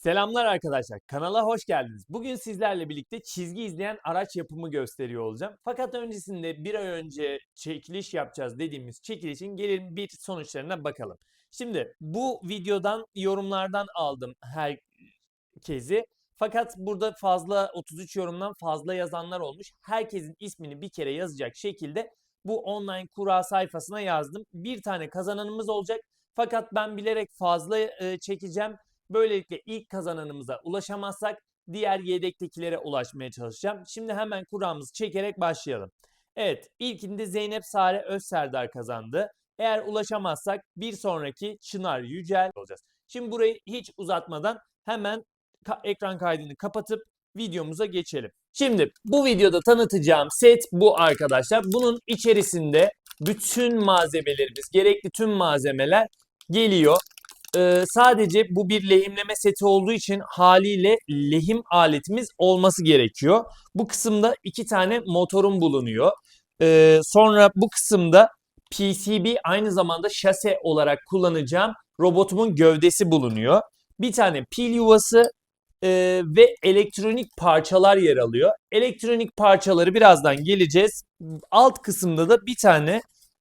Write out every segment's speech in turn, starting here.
Selamlar arkadaşlar. Kanala hoş geldiniz. Bugün sizlerle birlikte çizgi izleyen araç yapımı gösteriyor olacağım. Fakat öncesinde bir ay önce çekiliş yapacağız dediğimiz çekilişin gelin bir sonuçlarına bakalım. Şimdi bu videodan yorumlardan aldım herkesi. Fakat burada fazla 33 yorumdan fazla yazanlar olmuş. Herkesin ismini bir kere yazacak şekilde bu online kura sayfasına yazdım. Bir tane kazananımız olacak. Fakat ben bilerek fazla çekeceğim. Böylelikle ilk kazananımıza ulaşamazsak diğer yedektekilere ulaşmaya çalışacağım. Şimdi hemen kuramızı çekerek başlayalım. Evet, ilkinde Zeynep Sare Özserdar kazandı. Eğer ulaşamazsak bir sonraki Çınar Yücel olacağız. Şimdi burayı hiç uzatmadan hemen ka- ekran kaydını kapatıp videomuza geçelim. Şimdi bu videoda tanıtacağım set bu arkadaşlar. Bunun içerisinde bütün malzemelerimiz, gerekli tüm malzemeler geliyor. Ee, sadece bu bir lehimleme seti olduğu için haliyle lehim aletimiz olması gerekiyor. Bu kısımda iki tane motorum bulunuyor. Ee, sonra bu kısımda PCB aynı zamanda şase olarak kullanacağım robotumun gövdesi bulunuyor. Bir tane pil yuvası e, ve elektronik parçalar yer alıyor. Elektronik parçaları birazdan geleceğiz. Alt kısımda da bir tane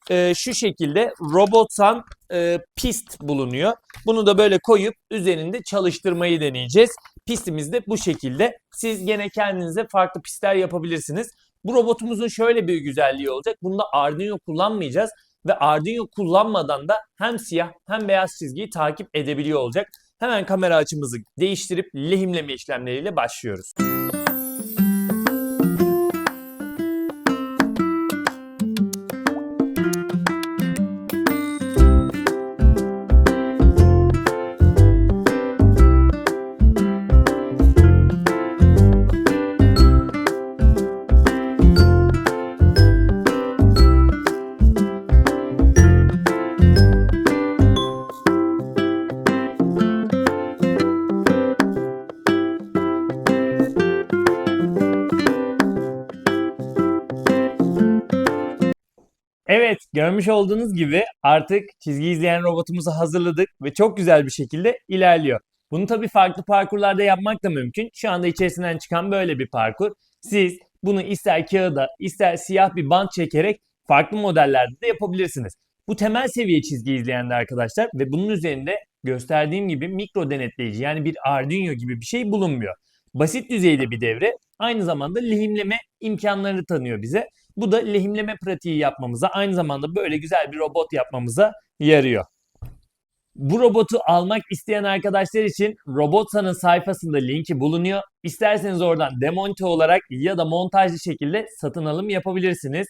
e, şu şekilde Robotan e, pist bulunuyor. Bunu da böyle koyup üzerinde çalıştırmayı deneyeceğiz. Pistimiz de bu şekilde. Siz gene kendinize farklı pistler yapabilirsiniz. Bu robotumuzun şöyle bir güzelliği olacak. Bunda Arduino kullanmayacağız ve Arduino kullanmadan da hem siyah hem beyaz çizgiyi takip edebiliyor olacak. Hemen kamera açımızı değiştirip lehimleme işlemleriyle başlıyoruz. Evet, görmüş olduğunuz gibi artık çizgi izleyen robotumuzu hazırladık ve çok güzel bir şekilde ilerliyor. Bunu tabii farklı parkurlarda yapmak da mümkün. Şu anda içerisinden çıkan böyle bir parkur. Siz bunu ister kağıda, ister siyah bir bant çekerek farklı modellerde de yapabilirsiniz. Bu temel seviye çizgi izleyenler arkadaşlar ve bunun üzerinde gösterdiğim gibi mikro denetleyici yani bir Arduino gibi bir şey bulunmuyor. Basit düzeyde bir devre aynı zamanda lehimleme imkanlarını tanıyor bize. Bu da lehimleme pratiği yapmamıza, aynı zamanda böyle güzel bir robot yapmamıza yarıyor. Bu robotu almak isteyen arkadaşlar için Robotsa'nın sayfasında linki bulunuyor. İsterseniz oradan demonte olarak ya da montajlı şekilde satın alım yapabilirsiniz.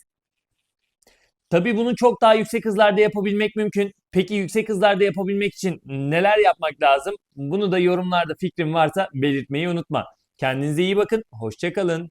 Tabii bunu çok daha yüksek hızlarda yapabilmek mümkün. Peki yüksek hızlarda yapabilmek için neler yapmak lazım? Bunu da yorumlarda fikrin varsa belirtmeyi unutma. Kendinize iyi bakın, hoşçakalın.